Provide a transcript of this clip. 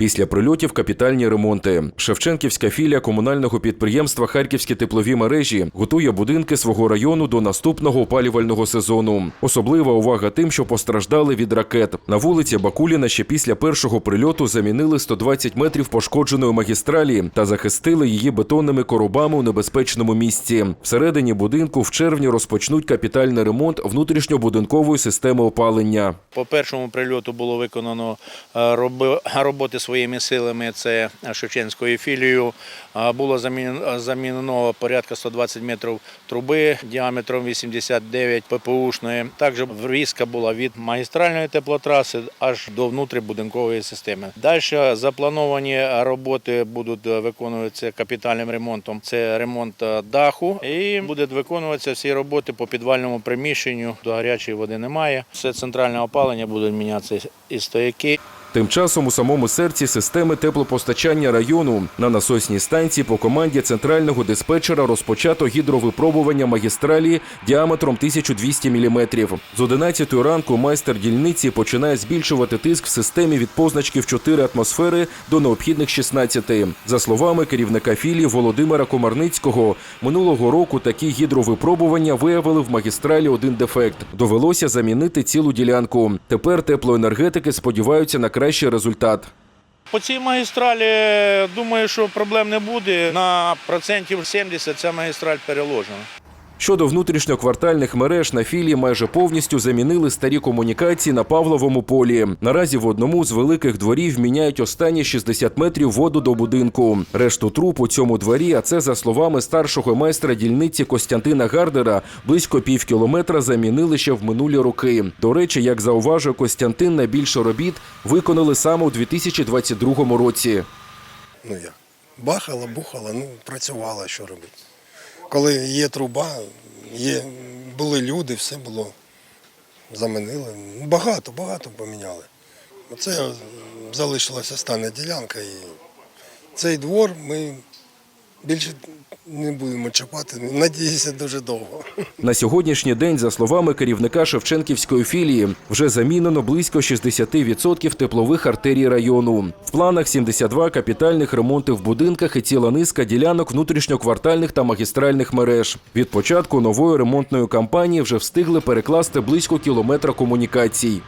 Після прильотів капітальні ремонти. Шевченківська філія комунального підприємства Харківські теплові мережі готує будинки свого району до наступного опалювального сезону. Особлива увага тим, що постраждали від ракет. На вулиці Бакуліна ще після першого прильоту замінили 120 метрів пошкодженої магістралі та захистили її бетонними коробами у небезпечному місці. Всередині будинку в червні розпочнуть капітальний ремонт внутрішньобудинкової системи опалення. По першому прильоту було виконано е, роботи своїми силами. Це Шевченською філією. Е, Було замін- замінено порядка 120 метрів труби діаметром 89 ППУшної. Також врізка була від магістральної теплотраси аж до внутрібудинкової системи. Далі заплановані роботи будуть виконуватися капітальним ремонтом. Це ремонт е, даху і будуть виконуватися всі роботи по підвальному приміщенню. До гарячої води немає. Все центральне опалення будуть мінятися і стояки. Тим часом у самому серці системи теплопостачання району на насосній станції по команді центрального диспетчера розпочато гідровипробування магістралі діаметром 1200 мм. З 11 ранку майстер дільниці починає збільшувати тиск в системі від позначків 4 атмосфери до необхідних 16. За словами керівника філії Володимира Комарницького, минулого року такі гідровипробування виявили в магістралі один дефект. Довелося замінити цілу ділянку. Тепер теплоенергетики сподіваються на кращий результат. По цій магістралі думаю, що проблем не буде. На процентів 70 ця магістраль переложена. Щодо внутрішньоквартальних мереж на філії майже повністю замінили старі комунікації на Павловому полі. Наразі в одному з великих дворів міняють останні 60 метрів воду до будинку. Решту труб у цьому дворі, а це за словами старшого майстра дільниці Костянтина Гардера, близько пів кілометра замінили ще в минулі роки. До речі, як зауважує Костянтин, найбільше робіт виконали саме у 2022 році. Ну як? Бахала, бухала, ну працювала, що робити. Коли є труба, є, були люди, все було. Замінили. Багато, багато поміняли. Оце залишилася остання ділянка і цей двор ми більше не будемо чіпати. Надіюся, дуже довго. На сьогоднішній день, за словами керівника Шевченківської філії, вже замінено близько 60% теплових артерій району. В планах 72 капітальних ремонти в будинках і ціла низка ділянок внутрішньоквартальних та магістральних мереж. Від початку нової ремонтної кампанії вже встигли перекласти близько кілометра комунікацій.